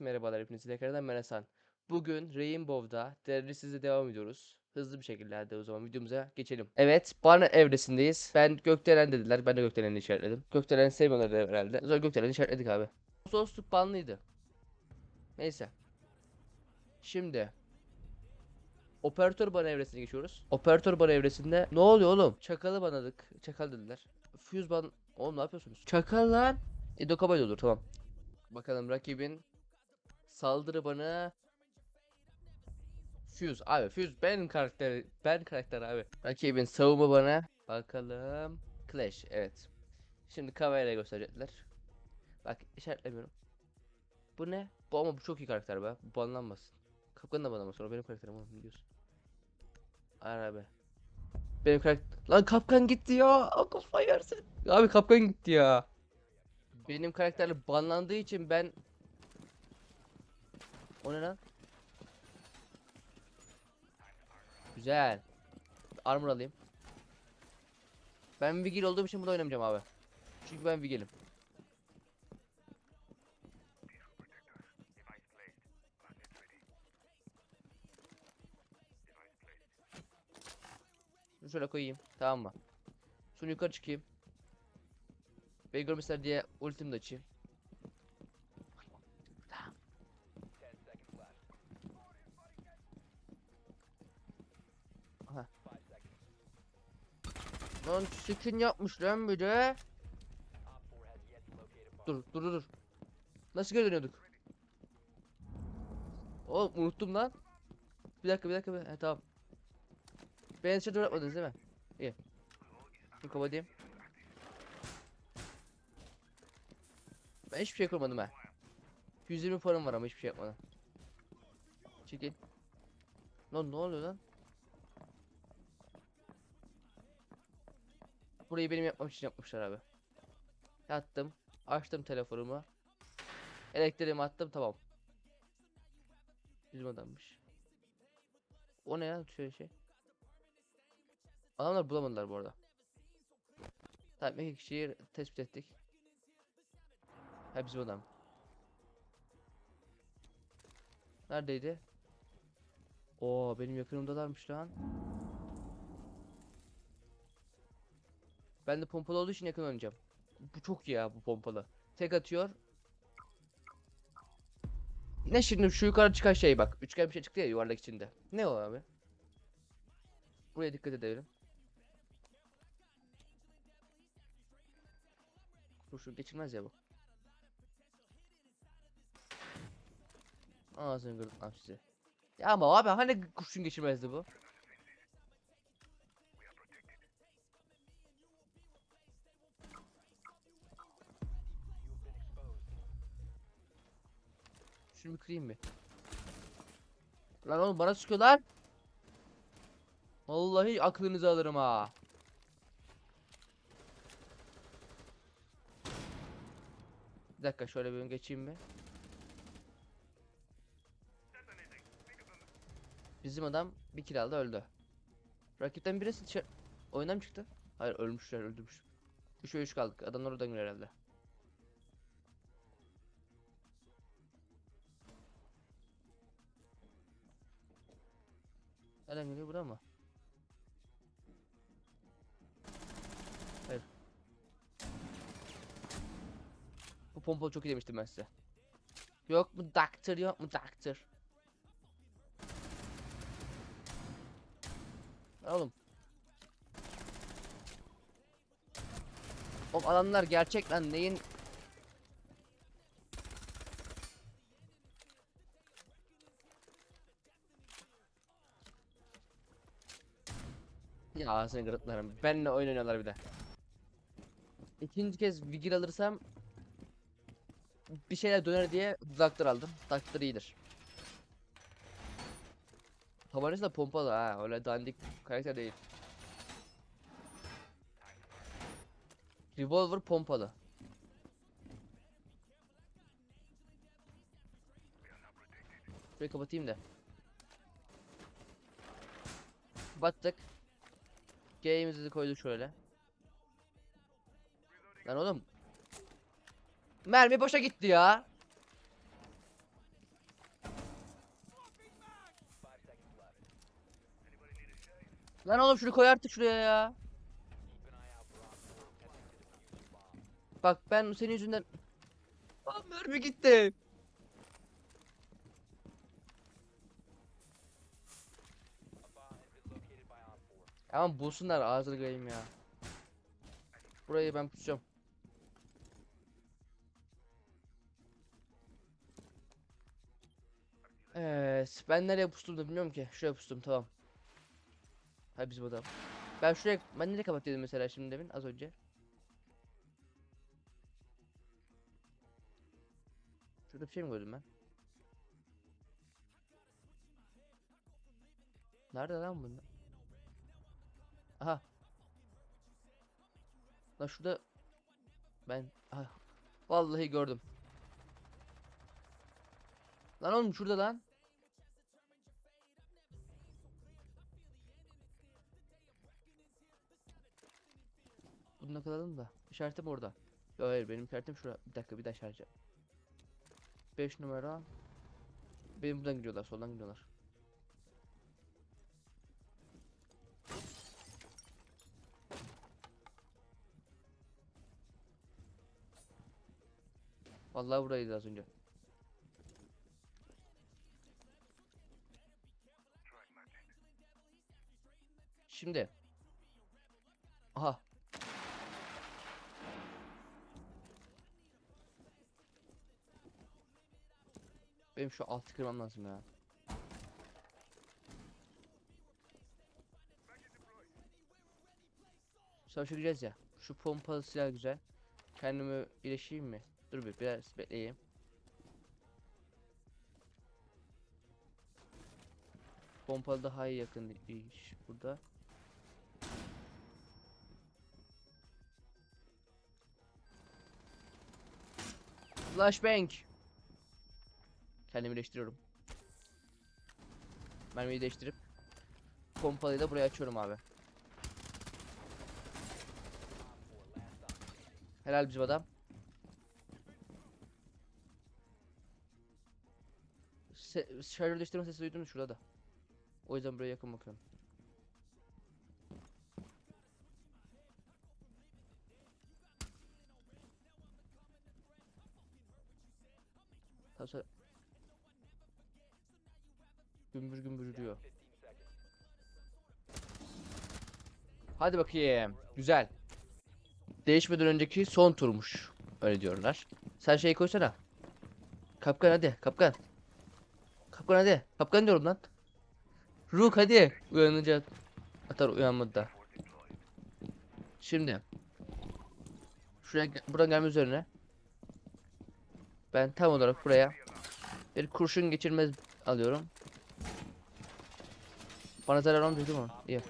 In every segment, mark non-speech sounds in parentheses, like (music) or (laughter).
Merhabalar hepinize tekrardan ben Hasan. Bugün Rainbow'da teröristsize devam ediyoruz. Hızlı bir şekilde hadi o zaman videomuza geçelim. Evet, bana evresindeyiz. Ben Gökdelen dediler, ben de Gökdelen'i işaretledim. Gökdelen'i sevmiyorlar herhalde. Sonra Gökdelen'i işaretledik abi. Sonsuzluk banlıydı. Neyse. Şimdi. Operatör bana evresine geçiyoruz. Operatör bana evresinde ne oluyor oğlum? Çakalı banadık. Çakal dediler. Fuse ban... Oğlum ne yapıyorsunuz? Çakal lan. E olur tamam. Bakalım rakibin saldırı bana Fuse abi Fuse benim karakter ben karakter abi. Rakibin savunma bana bakalım Clash evet. Şimdi kamerayla gösterecekler. Bak işaretlemiyorum. Bu ne? Bu ama bu çok iyi karakter be. Bu banlanmasın. Kapkanı da banlanmasın. O benim karakterim oğlum biliyorsun. Abi. Benim karakter... Lan kapkan gitti ya. Kafayı yersin. Abi kapkan gitti ya. Benim karakter banlandığı için ben O ne lan? Güzel. Armor alayım. Ben Vigil olduğum için burada oynamayacağım abi. Çünkü ben Vigil'im. Şunu şöyle koyayım. Tamam mı? Şunu yukarı çıkayım. Beni görmesinler diye ultimi açayım. Lan skin yapmış lan bir de. Dur dur dur. Nasıl geri dönüyorduk? Oğlum unuttum lan. Bir dakika bir dakika. Bir... He, tamam. Beni dışarı bırakmadınız değil mi? İyi. Şunu kapatayım. Ben hiçbir şey kurmadım ha. 120 param var ama hiçbir şey yapmadım. Çekil. Lan ne oluyor lan? Burayı benim yapmam için yapmışlar abi. Yattım. Açtım telefonumu. Elektriğimi attım tamam. Bizim adammış. O ne ya şöyle şey. Adamlar bulamadılar bu arada. Tamam iki kişiyi tespit ettik. Ha bizim adam. Neredeydi? Oo benim yakınımdalarmış lan. Ben de pompalı olduğu için yakın oynayacağım. Bu çok iyi ya bu pompalı. Tek atıyor. Ne şimdi şu yukarı çıkan şey bak. Üçgen bir şey çıktı ya yuvarlak içinde. Ne o abi? Buraya dikkat edelim. Kurşun geçirmez ya bu. Ağzını gırtlam size. Ya ama abi hani kurşun geçirmezdi bu? Şunu bir kırayım bir. Lan oğlum bana sıkıyor. Vallahi aklınızı alırım ha. Bir dakika şöyle bir geçeyim mi? Bizim adam bir kill aldı öldü. Rakipten birisi dışarı... Oyundan mı çıktı? Hayır ölmüşler öldürmüş. 3'e 3 kaldık. Adamlar oradan geliyor herhalde. Nereden geliyor buradan mı? Hayır. Bu pompalı çok iyi demiştim ben size. Yok mu doctor yok mu doctor? Lan Oğlum. Oğlum adamlar gerçek lan neyin Ya ağzını gırtlarım. Benle oyun oynuyorlar bir de. İkinci kez Vigil alırsam bir şeyler döner diye Doctor aldım. Doctor iyidir. Tabancası da pompalı ha. Öyle dandik karakter değil. Revolver pompalı. Şurayı kapatayım da. Battık. Game'imizi koyduk şöyle. Lan oğlum. Mermi boşa gitti ya. Lan oğlum şunu koy artık şuraya ya. Bak ben senin yüzünden... Aa mermi gitti. Ama bulsunlar ağzını kayayım ya. Burayı ben pusacağım. Evet, ben nereye pustum da bilmiyorum ki. Şuraya pustum, tamam. Hay bizim adam. Ben şuraya, ben nereye kapattıydım mesela şimdi demin az önce? Şurada bir şey mi gördüm ben? Nerede lan bunlar? Aha. Lan şurada ben ah, vallahi gördüm. Lan oğlum şurada lan. Bunu nakaladım da. İşaretim orada. Yok hayır benim işaretim şurada. Bir dakika bir daha işaret. 5 numara. Benim buradan gidiyorlar, soldan gidiyorlar. Vallahi buraydı az önce. Şimdi. Aha. Benim şu altı kırmam lazım ya. Savaşa gireceğiz ya. Şu pompalı silah güzel. Kendimi iyileşeyim mi? Dur bir biraz bekleyeyim. Pompalı daha iyi yakın iş burada. Flashbang. Kendimi iyileştiriyorum. Mermiyi değiştirip pompalıyı da buraya açıyorum abi. Helal bizim adam. Se şarjör değiştirme sesi duydunuz şurada da. O yüzden buraya yakın bakıyorum. Tabii sonra... Gümbür gümbür diyor. Hadi bakayım. Güzel. Değişmeden önceki son turmuş. Öyle diyorlar. Sen şey koysana. Kapkan hadi. Kapkan. Kapkan hadi. Kapkan diyorum lan. Rook hadi. Uyanınca atar uyanmadı da. Şimdi. Şuraya buradan gelme üzerine. Ben tam olarak buraya bir kurşun geçirmez alıyorum. Bana zarar olmuyor değil mi? İyi.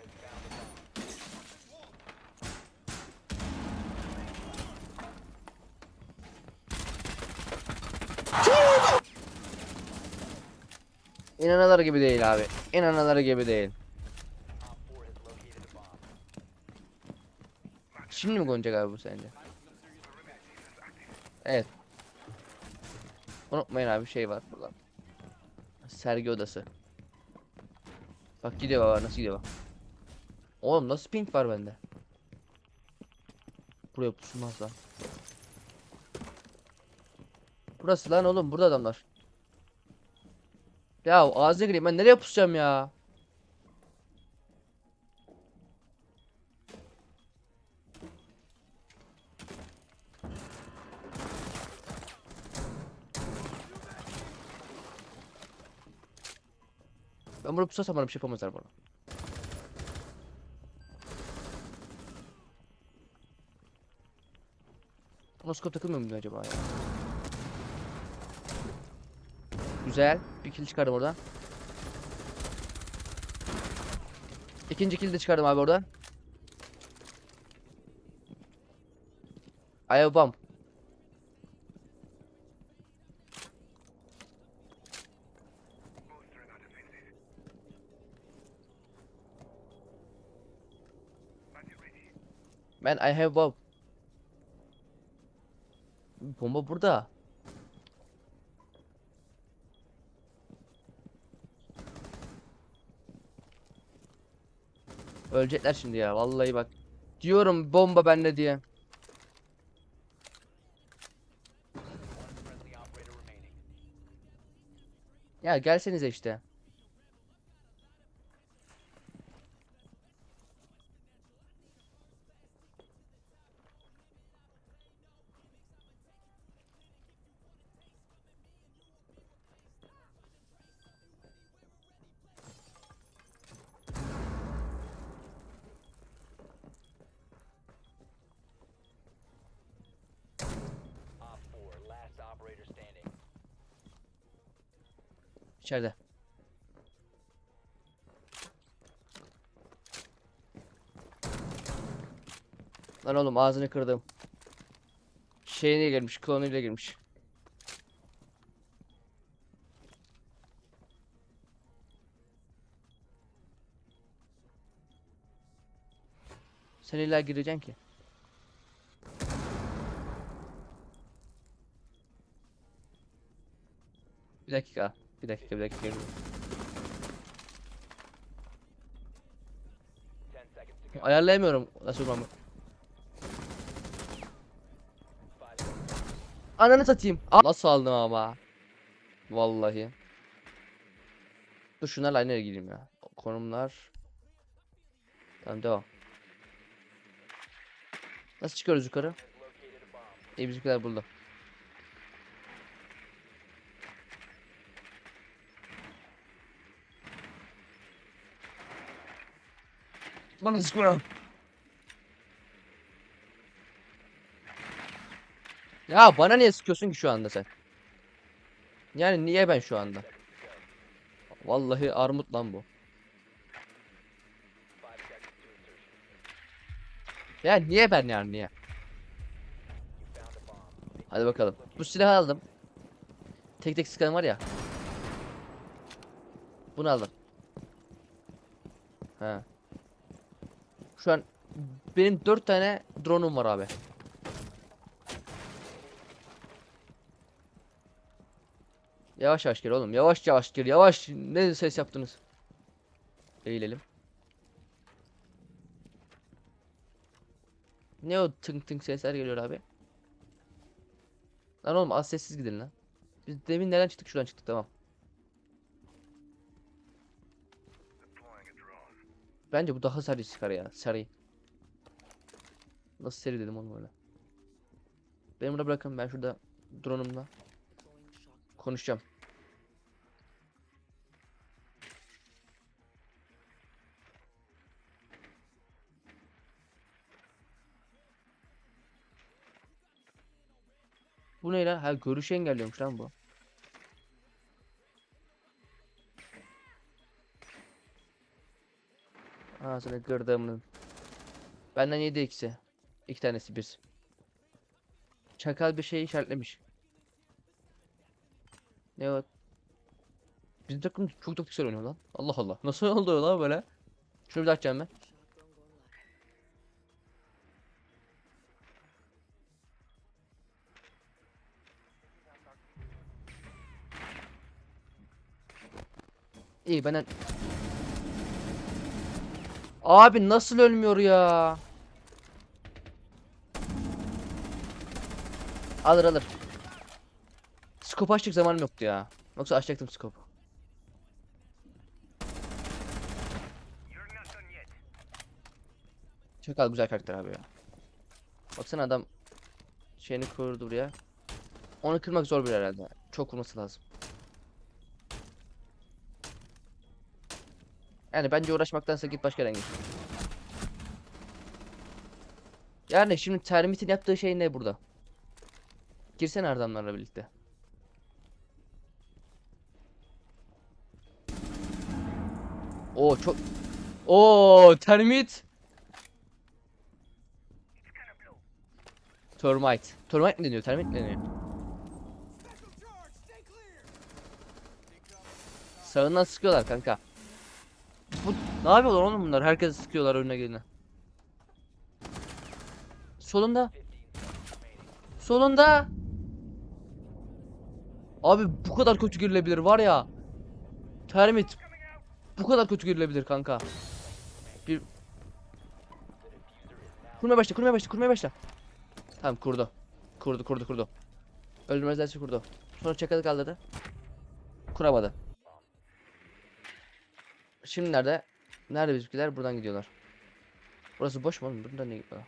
İnanılır gibi değil abi. İnanılır gibi değil. Şimdi mi konacak abi bu sence? Evet. Unutmayın abi şey var burada. Sergi odası. Bak gidiyor baba nasıl gidiyor bak. Oğlum nasıl pink var bende? Buraya pusulmaz lan. Burası lan oğlum burada adamlar. Ya ağzına gireyim ben nereye pusacağım ya? Ben burada pusasam bana bir şey yapamazlar bana. Noskop takılmıyor muydu acaba ya? Güzel. Bir kill çıkardım oradan. İkinci kill de çıkardım abi oradan. I have bomb. Man I have bomb. Bomba burada. Ölecekler şimdi ya vallahi bak. Diyorum bomba bende diye. Ya gelsenize işte. İçeride. Lan oğlum ağzını kırdım. Şeyine girmiş, klonuyla girmiş. Sen illa gireceksin ki. Bir dakika. Bir dakika, bir dakika. geliyorum. 10 seconds to go. Ayarlayamıyorum nasıl vurmamı. 5 seconds. Ananı satayım. Aa, Nasıl aldım ama? Vallahi. Dur şunlarla nereye gireyim ya? Konumlar. Tamam devam. Nasıl çıkıyoruz yukarı? A. İyi bizimkiler burada. Bana sıkma. Ya bana niye sıkıyorsun ki şu anda sen? Yani niye ben şu anda? Vallahi armut lan bu. 5 seconds to insertion. Ya niye ben yani niye? Hadi bakalım. Bu silahı aldım. Tek tek sıkan var ya. Bunu aldım. Ha. Şu an benim dört tane drone'um var abi. Yavaş yavaş gel oğlum. Yavaş yavaş gel. Yavaş. Ne ses yaptınız? Eğilelim. Ne o tınk tınk sesler geliyor abi? Lan oğlum az sessiz gidin lan. Biz demin nereden çıktık? Şuradan çıktık tamam. Bence bu daha sarı çıkar ya. Sarı. Nasıl seri dedim oğlum öyle. Beni burada bırakın ben şurada drone'umla konuşacağım. Bu ne lan? Ha görüşü engelliyormuş lan bu. Ağzını kırdığımın. Benden yedi ikisi. İki tanesi bir. Çakal bir şey işaretlemiş. Ne o? Bizim takım çok taktiksel oynuyor lan. Allah Allah. Nasıl oldu lan böyle? Şunu bir açacağım ben. İyi benden... Abi nasıl ölmüyor ya? Alır alır. Scope açacak zamanım yoktu ya. Yoksa açacaktım scope. Çakal güzel karakter abi ya. Baksana adam şeyini kurdu buraya. Onu kırmak zor bir herhalde. Çok vurması lazım. Yani bence uğraşmaktansa git başka git. Yani şimdi termitin yaptığı şey ne burada? Girsene adamlarla birlikte. Oo çok Oo termit. Termite. Termite mi deniyor? Termit mi deniyor? Sağından sıkıyorlar kanka. Bu ne yapıyorlar oğlum bunlar? Herkes sıkıyorlar önüne gelene. Solunda. 15 seconds remaining. Solunda. Abi bu kadar kötü girilebilir var ya. Termit. Bu kadar kötü girilebilir kanka. Bir Kurmaya başla, kurmaya başla, kurmaya başla. Tamam kurdu. Kurdu, kurdu, kurdu. Öldürmezlerse kurdu. Sonra çakalı kaldırdı. Kuramadı. Şimdi nerede? Nerede bizimkiler? Buradan gidiyorlar. Burası boş mu oğlum? Buradan ne gidiyor?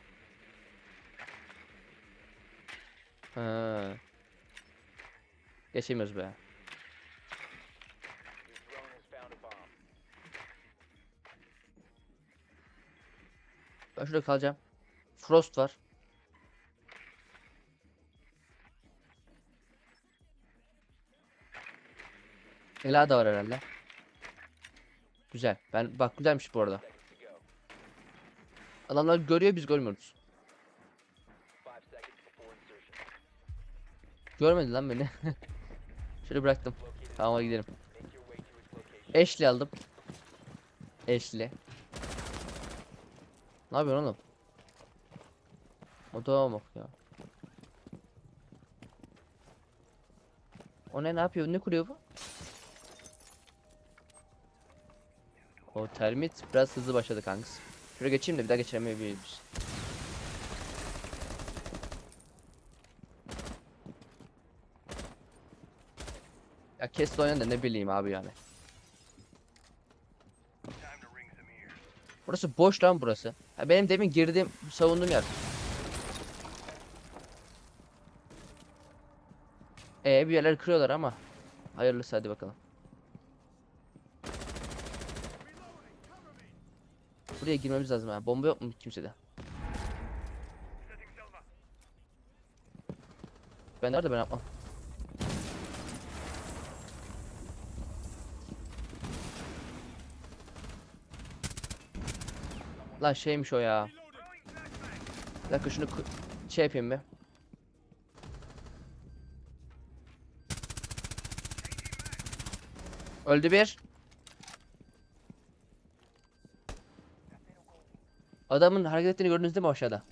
Ha. Geçemiyoruz be. Ben şurada kalacağım. Frost var. Ela da var herhalde. Güzel. Ben bak güzelmiş bu arada. Adamlar görüyor biz görmüyoruz. Görmedi lan beni. (laughs) Şöyle bıraktım. Tamam hadi gidelim. Ashley aldım. Ashley. Ne yapıyorsun oğlum? Odama bak ya. O ne ne yapıyor? Ne kuruyor bu? O termit biraz hızlı başladı kankız. Şuraya geçeyim de bir daha geçiremeyebiliriz. Ya kes oynayan da ne bileyim abi yani. Burası boş lan burası. Ha, benim demin girdiğim, savunduğum yer. Ee bir yerler kırıyorlar ama. Hayırlısı hadi bakalım. Buraya girmemiz lazım ha. Bomba yok mu kimsede? Ben nerede ben yapmam. Lan şeymiş o ya. Bir dakika şunu şey yapayım bir. Öldü bir. Adamın hareket ettiğini gördünüz değil mi aşağıda?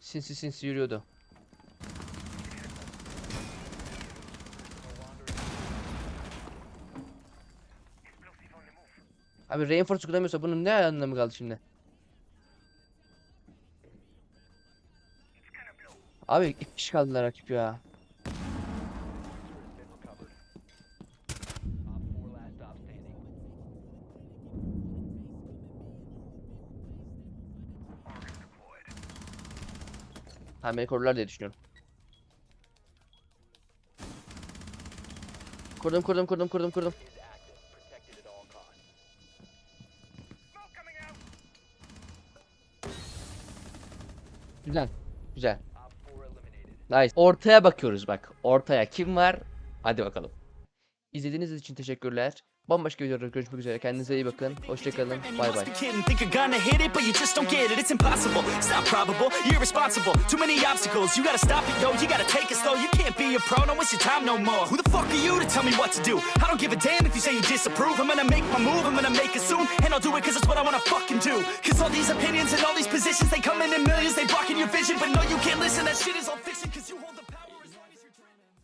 Sinsi sinsi yürüyordu. Abi reinforce kullanmıyorsa bunun ne anlamı kaldı şimdi? Abi iki kişi kaldılar rakip ya. Ha beni korurlar diye düşünüyorum. Kurdum kurdum kurdum kurdum kurdum. Güzel. Güzel. Op 4 eliminated. Nice. Ortaya bakıyoruz bak. Ortaya kim var? Hadi bakalım. İzlediğiniz için teşekkürler. Bambaşka videolarda görüşmek üzere. Kendinize iyi bakın. Hoşçakalın. You Bay bay. you. You. You. You you you you 'cause. Cause all these positions, they come in in millions, they blocking your vision, but no, you can't listen. That shit is all fiction.